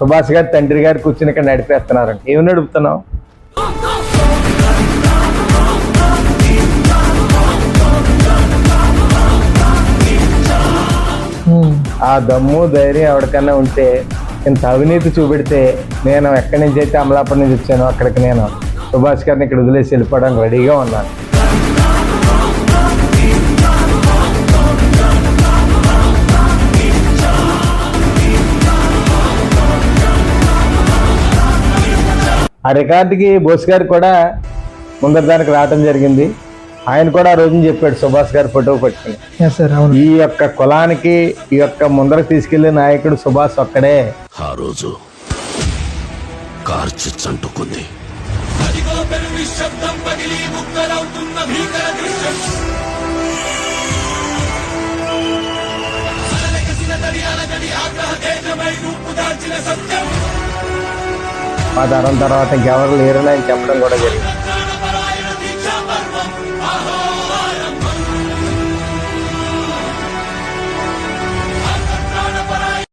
సుభాష్ గారు తండ్రి గారు కూర్చుని ఇక్కడ నడిపేస్తున్నారంట. ఏమి నడుపుతున్నావు? ఆ దమ్ము ధైర్యం ఎవరికన్నా ఉంటే ఇంత అవినీతి చూపెడితే నేను ఎక్కడి నుంచి అయితే అమలాపురం నుంచి వచ్చానో అక్కడికి నేను సుభాష్ గారిని ఇక్కడ వదిలేసి వెళ్ళిపోవడానికి రెడీగా ఉన్నాను. ఆ రికార్డుకి బోస్ గారు కూడా ముందర దానికి రావడం జరిగింది. ఆయన కూడా ఆ రోజున చెప్పాడు సుభాష్ గారి ఫోటో పట్టుకుని. ఈ యొక్క కులానికి ఈ యొక్క ముందరకు తీసుకెళ్ళే నాయకుడు సుభాష్ ఒక్కడే. ఆ రోజు కార్చి చంటుకుంది. ఆ తరం తర్వాత ఇంకెవరు లేరని ఆయన చెప్పడం కూడా జరిగింది.